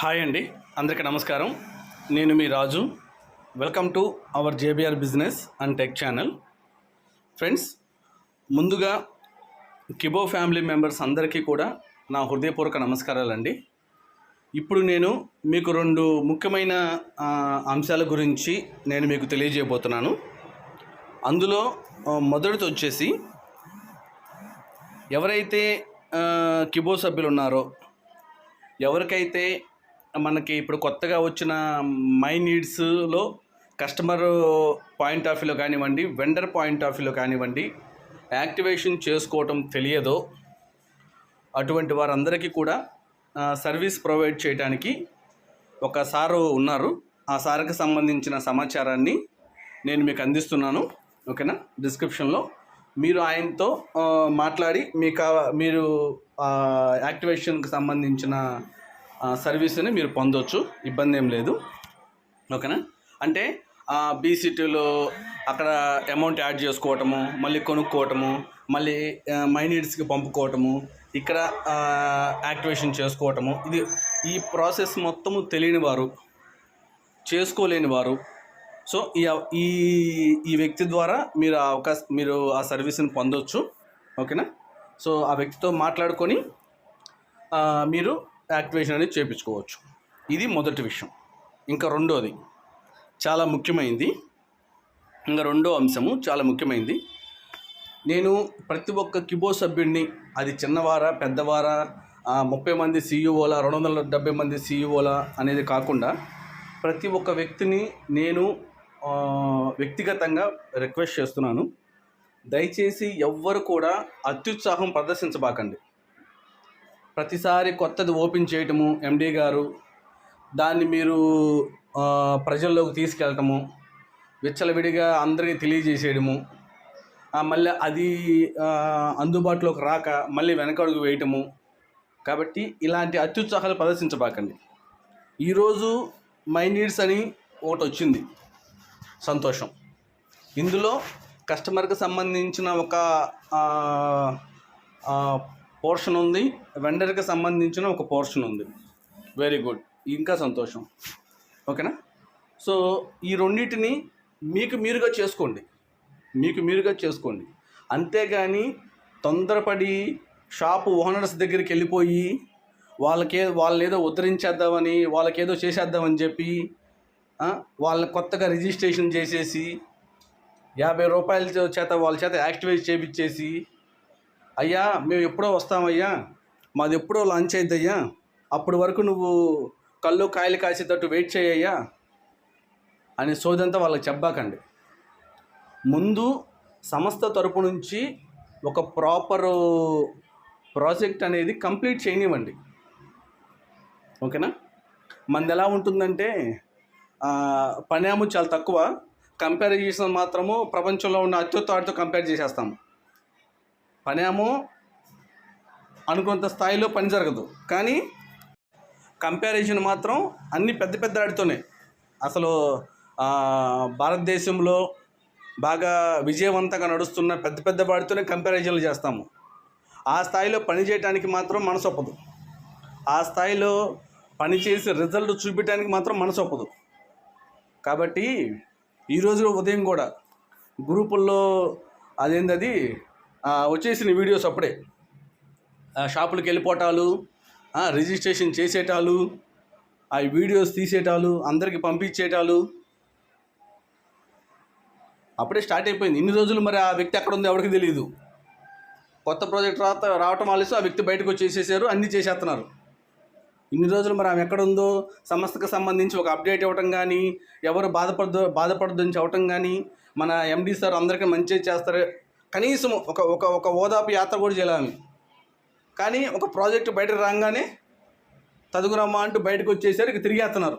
Hi అండి అందరికీ నమస్కారం. నేను మీ Raju. Welcome to our JBR business and tech channel friends ముందుగా కిబో ఫ్యామిలీ మెంబర్స్ అందరికీ కూడా నా హృదయపూర్వక నమస్కారాలండి. ఇప్పుడు నేను మీకు రెండు ముఖ్యమైన అంశాల గురించి నేను మీకు తెలియజేయబోతున్నాను. అందులో మొదటిది వచ్చేసి ఎవరైతే కిబో సభ్యులు ఉన్నారో ఎవరికైతే మనకి ఇప్పుడు కొత్తగా వచ్చిన మై నీడ్స్లో కస్టమర్ పాయింట్ ఆఫ్ వ్యూలో కానివ్వండి వెండర్ పాయింట్ ఆఫ్ వ్యూలో కానివ్వండి యాక్టివేషన్ చేసుకోవటం తెలియదో అటువంటి వారందరికీ కూడా సర్వీస్ ప్రొవైడ్ చేయడానికి ఒక సారు ఉన్నారు. ఆ సార్కి సంబంధించిన సమాచారాన్ని నేను మీకు అందిస్తున్నాను. ఓకేనా? డిస్క్రిప్షన్లో. మీరు ఆయనతో మాట్లాడి మీకు కా మీరు యాక్టివేషన్కి సంబంధించిన సర్వీస్ని మీరు పొందొచ్చు. ఇబ్బంది ఏం లేదు. ఓకేనా? అంటే బీసీటీలో అక్కడ అమౌంట్ యాడ్ చేసుకోవటము మళ్ళీ కొనుక్కోవటము మళ్ళీ మైనీడ్స్కి పంపుకోవటము ఇక్కడ యాక్టివేషన్ చేసుకోవటము ఇది ఈ ప్రాసెస్ మొత్తము తెలియని వారు చేసుకోలేని వారు. సో ఈ ఈ వ్యక్తి ద్వారా మీరు ఆ అవకాశం మీరు ఆ సర్వీస్ని పొందొచ్చు. ఓకేనా? సో ఆ వ్యక్తితో మాట్లాడుకొని మీరు యాక్టివేషన్ అనేది చేయించుకోవచ్చు ఇది మొదటి విషయం. ఇంకా రెండోది చాలా ముఖ్యమైనది ఇంకా రెండో అంశము చాలా ముఖ్యమైనది నేను ప్రతి ఒక్క కిబో సభ్యుడిని అది చిన్నవారా పెద్దవారా ముప్పై మంది సీఈఓల రెండు వందల డెబ్బై మంది సీఈఓల అనేది కాకుండా ప్రతి ఒక్క వ్యక్తిని నేను వ్యక్తిగతంగా రిక్వెస్ట్ చేస్తున్నాను. దయచేసి ఎవ్వరు కూడా అత్యుత్సాహం ప్రదర్శించబాకండి. ప్రతిసారి కొత్తది ఓపెన్ చేయటము ఎండీ గారు దాన్ని మీరు ప్రజల్లోకి తీసుకెళ్ళటము విచ్చలవిడిగా అందరికీ తెలియజేసేయడము మళ్ళీ అది అందుబాటులోకి రాక మళ్ళీ వెనకడుగు వేయటము. కాబట్టి ఇలాంటి అత్యుత్సాహాలు ప్రదర్శించబాకండి. ఈరోజు మై నీడ్స్ అని ఒకటి వచ్చింది. సంతోషం. ఇందులో కస్టమర్కి సంబంధించిన ఒక పోర్షన్ ఉంది. వెండర్కి సంబంధించిన ఒక పోర్షన్ ఉంది. వెరీ గుడ్ ఇంకా సంతోషం. ఓకేనా? సో ఈ రెండింటిని మీకు మీరుగా చేసుకోండి. మీకు మీరుగా చేసుకోండి. అంతేగాని తొందరపడి షాపు ఓనర్స్ దగ్గరికి వెళ్ళిపోయి వాళ్ళకే వాళ్ళు ఏదో ఉద్ధరించేద్దామని వాళ్ళకేదో చేసేద్దామని చెప్పి వాళ్ళ కొత్తగా రిజిస్ట్రేషన్ చేసేసి యాభై రూపాయల చేత వాళ్ళ చేత యాక్టివేట్ చేపించేసి అయ్యా మేము ఎప్పుడో వస్తామయ్యా. మాది ఎప్పుడో లంచ్ అయిద్దయ్యా. అప్పటి వరకు నువ్వు కళ్ళు కాయలు కాసేటట్టు వెయిట్ చేయయ్యా అని సోదంతా వాళ్ళకి చెప్పాకండి. ముందు సంస్థ తరపు నుంచి ఒక ప్రాపర్ ప్రాజెక్ట్ అనేది కంప్లీట్ చేయనివ్వండి. ఓకేనా? మనది ఎలా ఉంటుందంటే ఆ, పనేమో చాలా తక్కువ. కంపారిజన్ మాత్రము ప్రపంచంలో ఉన్న అత్యుత్తవాడితో కంపేర్ చేసేస్తాము. పనేమో అనుకున్నంత స్థాయిలో పని జరగదు. కానీ కంపారిజన్ మాత్రం అన్ని పెద్ద పెద్ద ఆడితోనే అసలు భారతదేశంలో బాగా విజయవంతంగా నడుస్తున్న పెద్ద పెద్ద వాడితోనే కంపారిజన్లు చేస్తాము. ఆ స్థాయిలో పని చేయడానికి మాత్రం మనసు ఒప్పదు. ఆ స్థాయిలో పనిచేసి రిజల్ట్ చూపించడానికి మాత్రం మనసు ఒప్పదు. కాబట్టి ఈరోజు ఉదయం కూడా గ్రూపుల్లో అదేంది వచ్చేసిన వీడియోస్ అప్పుడే. షాపులకు వెళ్ళిపోవటాలు రిజిస్ట్రేషన్ చేసేటాలు ఆ వీడియోస్ తీసేటాలు అందరికి పంపించేటాలు. అప్పుడే స్టార్ట్ అయిపోయింది. ఇన్ని రోజులు మరి ఆ వ్యక్తి ఎక్కడ ఉందో ఎవరికి తెలియదు కొత్త ప్రాజెక్ట్ రాత రావటం ఆలస్యం ఆ వ్యక్తి బయటకు వచ్చేసేసారు అన్నీ చేసేస్తున్నారు. ఇన్ని రోజులు మరి ఆమె ఎక్కడుందో సంస్థకు సంబంధించి ఒక అప్డేట్ ఇవ్వటం కానీ ఎవరు బాధపడదు బాధపడదు అని చెప్పటం కానీ మన ఎండీ సార్ అందరికీ మంచి చేస్తారు కనీసం ఒక ఒక ఒక ఓదాపు యాత్ర కూడా చేయాలి కానీ ఒక ప్రాజెక్ట్ బయటకు రాగానే తదుగురమ్మా అంటూ బయటకు వచ్చేసరికి తిరిగి తిరిగేస్తున్నారు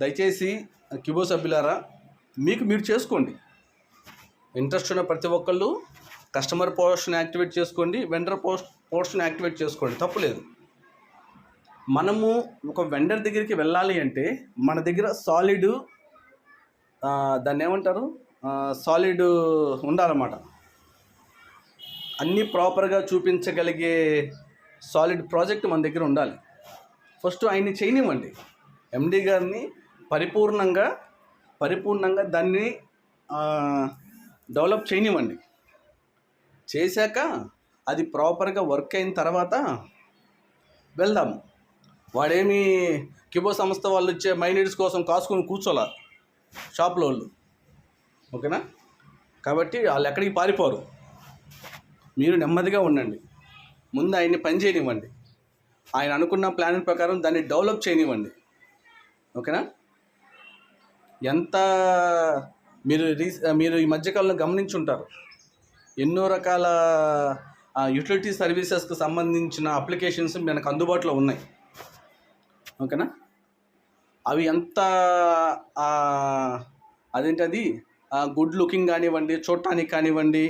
దయచేసి కిబో సభ్యులారా మీకు మీరు చేసుకోండి. ఇంట్రెస్ట్ ఉన్న ప్రతి ఒక్కళ్ళు కస్టమర్ పోర్షన్ యాక్టివేట్ చేసుకోండి వెండర్ పోస్ట్ పోర్షన్ యాక్టివేట్ చేసుకోండి. తప్పులేదు మనము ఒక వెండర్ దగ్గరికి వెళ్ళాలి అంటే మన దగ్గర సాలిడ్ దాన్ని ఏమంటారు? సాలిడ్ ఉండాలన్నమాట. అన్నీ ప్రాపర్గా చూపించగలిగే సాలిడ్ ప్రాజెక్ట్ మన దగ్గర ఉండాలి. ఫస్ట్ ఆయన్ని చేయనివ్వండి. ఎండి గారిని పరిపూర్ణంగా పరిపూర్ణంగా దాన్ని డెవలప్ చేయనివ్వండి. చేశాక అది ప్రాపర్గా వర్క్ అయిన తర్వాత వెళ్దాము. వాడేమి కిబో సంస్థ వాళ్ళు ఇచ్చే మైనీడ్స్ కోసం కాసుకొని కూర్చోలా షాప్లో వాళ్ళు ఓకేనా? కాబట్టి వాళ్ళు ఎక్కడికి పారిపోరు. మీరు నెమ్మదిగా ఉండండి. ముందు ఆయన్ని పని చేయనివ్వండి. ఆయన అనుకున్న ప్లాన్ ప్రకారం దాన్ని డెవలప్ చేయనివ్వండి. ఓకేనా? ఎంత మీరు రీ మీరు ఈ మధ్యకాలంలో గమనించి ఉంటారు ఎన్నో రకాల యూటిలిటీ సర్వీసెస్కి సంబంధించిన అప్లికేషన్స్ మనకు అందుబాటులో ఉన్నాయి. ఓకేనా? అవి ఎంత అదేంటది? గుడ్ లుకింగ్ కానివ్వండి చూడటానికి కానివ్వండి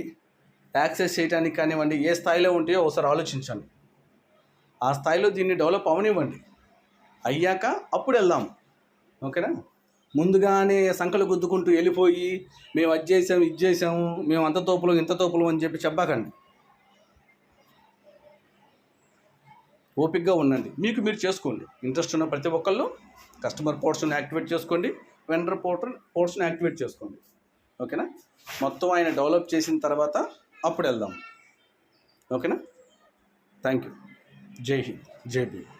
యాక్సెస్ చేయడానికి కానివ్వండి ఏ స్థాయిలో ఉంటాయో ఒకసారి ఆలోచించండి. ఆ స్థాయిలో దీన్ని డెవలప్ అవనివ్వండి. అయ్యాక అప్పుడు వెళ్దాం. ఓకేనా? ముందుగానే సంకలు గుద్దుకుంటూ వెళ్ళిపోయి మేము అది చేసాం ఇది చేసాము మేము అంత తోపులు ఇంత తోపులు అని చెప్పి చెప్పకండి. ఓపిక్గా ఉండండి. మీకు మీరు చేసుకోండి. ఇంట్రెస్ట్ ఉన్న ప్రతి ఒక్కళ్ళు కస్టమర్ పోర్ట్స్ని యాక్టివేట్ చేసుకోండి. వెండర్ పోర్టల్ పోర్షన్ యాక్టివేట్ చేసుకోండి. ఓకేనా? మొత్తం ఆయన డెవలప్ చేసిన తర్వాత అప్పుడు వెళ్దాం. ఓకేనా? థ్యాంక్ యూ జై హింద్. జై భీమ్.